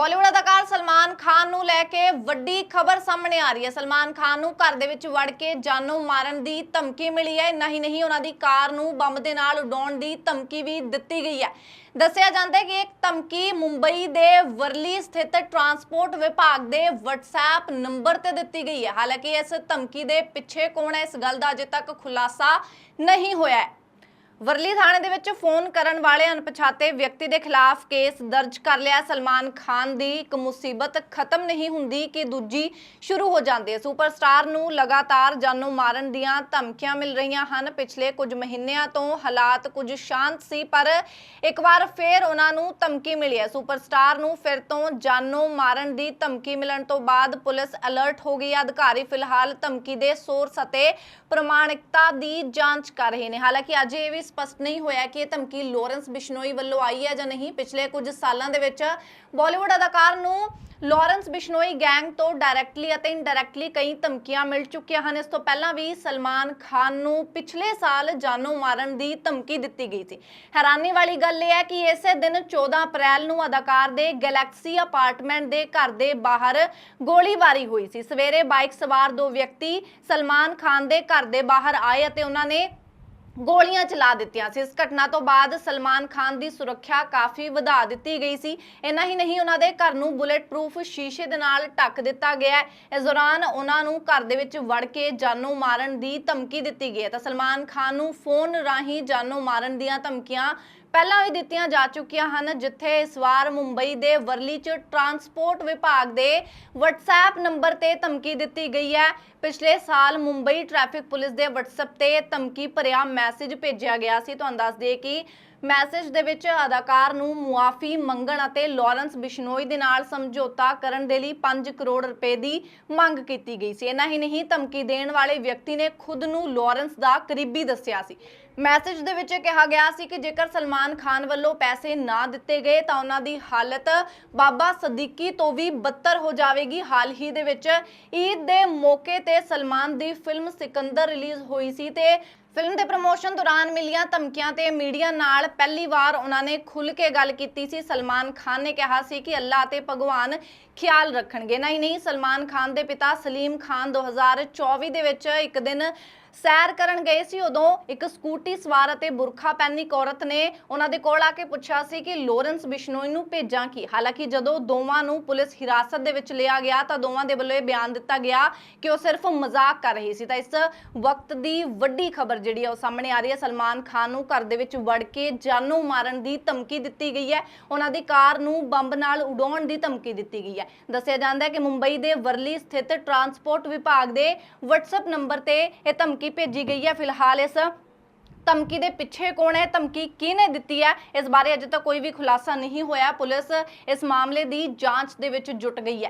ਬਾਲੀਵੁੱਡ ਅਦਾਕਾਰ ਸਲਮਾਨ ਖਾਨ ਨੂੰ ਲੈ ਕੇ ਵੱਡੀ ਖਬਰ ਸਾਹਮਣੇ ਆ ਰਹੀ ਹੈ। ਸਲਮਾਨ ਖਾਨ ਨੂੰ ਘਰ ਦੇ ਵਿੱਚ ਵੜ ਕੇ ਜਾਨੋਂ ਮਾਰਨ ਦੀ ਧਮਕੀ ਮਿਲੀ ਹੈ। ਨਹੀਂ ਨਹੀਂ, ਉਹਨਾਂ ਦੀ ਕਾਰ ਨੂੰ ਬੰਬ ਦੇ ਨਾਲ ਉਡਾਉਣ ਦੀ ਧਮਕੀ ਵੀ ਦਿੱਤੀ ਗਈ ਹੈ। ਦੱਸਿਆ ਜਾਂਦਾ ਹੈ ਕਿ ਇੱਕ ਧਮਕੀ ਮੁੰਬਈ ਦੇ ਵਰਲੀ ਸਥਿਤ ਟਰਾਂਸਪੋਰਟ ਵਿਭਾਗ ਦੇ WhatsApp ਨੰਬਰ ਤੇ ਦਿੱਤੀ ਗਈ ਹੈ। ਹਾਲਾਂਕਿ ਇਸ ਧਮਕੀ ਦੇ ਪਿੱਛੇ ਕੌਣ ਹੈ? ਇਸ ਗੱਲ ਦਾ ਅਜੇ ਤੱਕ ਖੁਲਾਸਾ ਨਹੀਂ ਹੋਇਆ ਹੈ। ਵਰਲੀ ਥਾਣੇ ਦੇ ਵਿੱਚ ਫੋਨ ਕਰਨ ਵਾਲੇ ਅਣਪਛਾਤੇ ਵਿਅਕਤੀ ਦੇ ਖਿਲਾਫ ਕੇਸ ਦਰਜ ਕਰ ਲਿਆ। ਸਲਮਾਨ ਖਾਨ ਦੀ ਇੱਕ ਮੁਸੀਬਤ ਖਤਮ ਨਹੀਂ ਹੁੰਦੀ ਕਿ ਦੂਜੀ ਸ਼ੁਰੂ ਹੋ ਜਾਂਦੀ ਹੈ। ਸੁਪਰਸਟਾਰ ਨੂੰ ਲਗਾਤਾਰ ਜਾਨੋਂ ਮਾਰਨ ਦੀਆਂ ਧਮਕੀਆਂ ਮਿਲ ਰਹੀਆਂ ਹਨ। ਪਿਛਲੇ ਕੁਝ ਮਹੀਨਿਆਂ ਤੋਂ ਹਾਲਾਤ ਕੁਝ ਸ਼ਾਂਤ ਸੀ, ਪਰ ਇੱਕ ਵਾਰ ਫੇਰ ਉਹਨਾਂ ਨੂੰ ਧਮਕੀ ਮਿਲੀ ਹੈ। ਸੁਪਰਸਟਾਰ ਨੂੰ ਫਿਰ ਤੋਂ ਜਾਨੋਂ ਮਾਰਨ ਦੀ ਧਮਕੀ ਮਿਲਣ ਤੋਂ ਬਾਅਦ ਪੁਲਿਸ ਅਲਰਟ ਹੋ ਗਈ ਹੈ। ਅਧਿਕਾਰੀ ਫਿਲਹਾਲ ਧਮਕੀ ਦੇ ਸੋਰਸ ਅਤੇ ਪ੍ਰਮਾਣਿਕਤਾ ਦੀ ਜਾਂਚ ਕਰ ਰਹੇ ਨੇ। ਹਾਲਾਂਕਿ ਅੱਜ ਇਹ ਵੀ ਸਪਸ਼ਟ ਨਹੀਂ ਹੋਇਆ ਕਿ ਇਹ ਧਮਕੀ ਲਾਰੈਂਸ ਬਿਸ਼ਨੋਈ ਵੱਲੋਂ ਆਈ ਹੈ ਜਾਂ ਨਹੀਂ। ਪਿਛਲੇ ਕੁਝ ਸਾਲਾਂ ਦੇ ਵਿੱਚ ਬਾਲੀਵੁੱਡ ਅਦਾਕਾਰ ਨੂੰ ਲਾਰੈਂਸ ਬਿਸ਼ਨੋਈ ਗੈਂਗ ਤੋਂ ਡਾਇਰੈਕਟਲੀ ਅਤੇ ਇਨਡਾਇਰੈਕਟਲੀ ਕਈ ਧਮਕੀਆਂ ਮਿਲ ਚੁੱਕੀਆਂ ਹਨ। ਇਸ ਤੋਂ ਪਹਿਲਾਂ ਵੀ ਸਲਮਾਨ ਖਾਨ ਨੂੰ ਪਿਛਲੇ ਸਾਲ ਜਾਨੋਂ ਮਾਰਨ ਦੀ ਧਮਕੀ ਦਿੱਤੀ ਗਈ ਸੀ। ਹੈਰਾਨੀ ਵਾਲੀ ਗੱਲ ਇਹ ਹੈ ਕਿ ਇਸੇ ਦਿਨ 14 ਅਪ੍ਰੈਲ ਨੂੰ ਅਦਾਕਾਰ ਦੇ ਗੈਲੈਕਸੀ ਅਪਾਰਟਮੈਂਟ ਦੇ ਘਰ ਦੇ ਬਾਹਰ ਗੋਲੀਬਾਰੀ ਹੋਈ ਸੀ। ਸਵੇਰੇ ਬਾਈਕ ਸਵਾਰ ਦੋ ਵਿਅਕਤੀ ਸਲਮਾਨ ਖਾਨ ਦੇ ਘਰ ਦੇ ਬਾਹਰ ਆਏ ਅਤੇ ਉਹਨਾਂ ਨੇ ਗੋਲੀਆਂ ਚਲਾ ਦਿੱਤੀਆਂ ਸੀ। ਇਸ ਘਟਨਾ ਤੋਂ ਬਾਅਦ ਸਲਮਾਨ ਖਾਨ ਦੀ ਸੁਰੱਖਿਆ ਕਾਫੀ ਵਧਾ ਦਿੱਤੀ ਗਈ ਸੀ। ਇੰਨਾ ਹੀ ਨਹੀਂ, ਉਹਨਾਂ ਦੇ ਘਰ ਨੂੰ ਬੁਲੇਟ ਪ੍ਰੂਫ ਸ਼ੀਸ਼ੇ ਦੇ ਨਾਲ ਢੱਕ ਦਿੱਤਾ ਗਿਆ ਹੈ। ਇਸ ਦੌਰਾਨ ਉਹਨਾਂ ਨੂੰ ਘਰ ਦੇ ਵਿੱਚ ਵੜ ਕੇ ਜਾਨੋਂ ਮਾਰਨ ਦੀ ਧਮਕੀ ਦਿੱਤੀ ਗਈ ਹੈ। ਤਾਂ ਸਲਮਾਨ ਖਾਨ ਨੂੰ ਫੋਨ ਰਾਹੀਂ ਜਾਨੋਂ ਮਾਰਨ ਦੀਆਂ ਧਮਕੀਆਂ ਪਹਿਲਾਂ ਵੀ ਦਿੱਤੀਆਂ ਜਾ ਚੁੱਕੀਆਂ ਹਨ, ਜਿੱਥੇ ਇਸ ਵਾਰ ਮੁੰਬਈ ਦੇ ਵਰਲੀ 'ਚ ਟਰਾਂਸਪੋਰਟ ਵਿਭਾਗ ਦੇ WhatsApp ਨੰਬਰ ਤੇ ਧਮਕੀ ਦਿੱਤੀ ਗਈ ਹੈ। ਪਿਛਲੇ ਸਾਲ ਮੁੰਬਈ ਟ੍ਰੈਫਿਕ ਪੁਲਿਸ ਦੇ WhatsApp ਤੇ ਧਮਕੀ ਭਰਿਆ ਮੈਸੇਜ ਭੇਜਿਆ ਗਿਆ ਸੀ। ਤੁਹਾਨੂੰ ਦੱਸ ਦਈਏ ਕਿ ਮੈਸੇਜ ਦੇ ਵਿੱਚ ਅਦਾਕਾਰ ਨੂੰ ਮੁਆਫੀ ਮੰਗਣ ਅਤੇ ਲਾਰੈਂਸ ਬਿਸ਼ਨੋਈ ਦੇ ਨਾਲ ਸਮਝੌਤਾ ਕਰਨ ਦੇ ਲਈ 5 ਕਰੋੜ ਰੁਪਏ ਦੀ ਮੰਗ ਕੀਤੀ ਗਈ ਸੀ। ਇਹਨਾਂ ਹੀ ਨਹੀਂ, ਧਮਕੀ ਦੇਣ ਵਾਲੇ ਵਿਅਕਤੀ ਨੇ ਖੁਦ ਨੂੰ ਲਾਰੈਂਸ ਦਾ ਕਰੀਬੀ ਦੱਸਿਆ ਸੀ। ਮੈਸੇਜ ਦੇ ਵਿੱਚ ਕਿਹਾ ਗਿਆ ਸੀ ਕਿ ਜੇਕਰ ਸਲਮਾਨ ਖਾਨ ਵੱਲੋਂ ਪੈਸੇ ਨਾ ਦਿੱਤੇ ਗਏ ਤਾਂ ਉਹਨਾਂ ਦੀ ਹਾਲਤ ਬਾਬਾ ਸਦੀਕੀ ਤੋਂ ਵੀ ਬੱਤਰ ਹੋ ਜਾਵੇਗੀ। ਹਾਲ ਹੀ ਦੇ ਵਿੱਚ ਈਦ ਦੇ ਮੌਕੇ ਤੇ ਸਲਮਾਨ ਦੀ ਫਿਲਮ ਸਿਕੰਦਰ ਰਿਲੀਜ਼ ਹੋਈ ਸੀ ਤੇ ਫਿਲਮ ਦੇ ਪ੍ਰਮੋਸ਼ਨ ਦੌਰਾਨ ਮਿਲੀਆਂ ਧਮਕੀਆਂ ਤੇ ਮੀਡੀਆ ਨਾਲ ਪਹਿਲੀ ਵਾਰ ਉਹਨਾਂ ਨੇ ਖੁੱਲ੍ਹ ਕੇ ਗੱਲ ਕੀਤੀ ਸੀ। ਸਲਮਾਨ ਖਾਨ ਨੇ ਕਿਹਾ ਸੀ ਕਿ ਅੱਲਾਹ ਤੇ ਭਗਵਾਨ ਖਿਆਲ ਰੱਖਣਗੇ। ਨਹੀਂ ਨਹੀਂ, ਸਲਮਾਨ ਖਾਨ ਦੇ ਪਿਤਾ ਸਲੀਮ ਖਾਨ 2024 ਦੇ ਵਿੱਚ ਇੱਕ ਦਿਨ ਸੈਰ ਕਰਨ ਗਏ ਸੀ, ਉਦੋਂ ਇੱਕ ਸਕੂਟੀ ਸਵਾਰ ਅਤੇ ਬੁਰਖਾ ਪਹਿਨੀ ਔਰਤ ਨੇ ਉਹਨਾਂ ਦੇ ਕੋਲ ਆ ਕੇ ਪੁੱਛਿਆ ਸੀ ਕਿ ਲੋਰੈਂਸ ਬਿਸ਼ਨੋਈ ਨੂੰ ਭੇਜਾਂ ਕੀ? ਹਾਲਾਂਕਿ ਜਦੋਂ ਦੋਵਾਂ ਨੂੰ ਪੁਲਿਸ ਹਿਰਾਸਤ ਦੇ ਵਿੱਚ ਲਿਆ ਗਿਆ ਤਾਂ ਦੋਵਾਂ ਦੇ ਵੱਲੋਂ ਇਹ ਬਿਆਨ ਦਿੱਤਾ ਗਿਆ ਕਿ ਉਹ ਸਿਰਫ ਮਜ਼ਾਕ ਕਰ ਰਹੀ ਸੀ। ਤਾਂ ਇਸ ਵਕਤ ਦੀ ਵੱਡੀ ਖਬਰ ਜਿਹੜੀ ਹੈ ਉਹ ਸਾਹਮਣੇ ਆ ਰਹੀ ਹੈ। ਸਲਮਾਨ ਖਾਨ ਨੂੰ ਘਰ ਦੇ ਵਿੱਚ ਵੜ ਕੇ ਜਾਨੋਂ ਮਾਰਨ ਦੀ ਧਮਕੀ ਦਿੱਤੀ ਗਈ ਹੈ। ਉਹਨਾਂ ਦੀ ਕਾਰ ਨੂੰ ਬੰਬ ਨਾਲ ਉਡਾਉਣ ਦੀ ਧਮਕੀ ਦਿੱਤੀ ਗਈ ਹੈ। ਦੱਸਿਆ ਜਾਂਦਾ ਹੈ ਕਿ ਮੁੰਬਈ ਦੇ ਵਰਲੀ ਸਥਿਤ ਟਰਾਂਸਪੋਰਟ ਵਿਭਾਗ ਦੇ WhatsApp ਨੰਬਰ ਤੇ ਇਹ ਧਮਕੀ ਧਮਕੀ ਭੇਜੀ ਗਈ ਹੈ। ਫਿਲਹਾਲ ਇਸ ਧਮਕੀ ਦੇ ਪਿੱਛੇ ਕੌਣ ਹੈ? ਧਮਕੀ ਕਿਹਨੇ ਦਿੱਤੀ ਹੈ? ਇਸ ਬਾਰੇ ਅਜੇ ਤੱਕ ਕੋਈ ਵੀ ਖੁਲਾਸਾ ਨਹੀਂ ਹੋਇਆ। ਪੁਲਿਸ ਇਸ ਮਾਮਲੇ ਦੀ ਜਾਂਚ ਦੇ ਵਿੱਚ ਜੁਟ ਗਈ ਹੈ।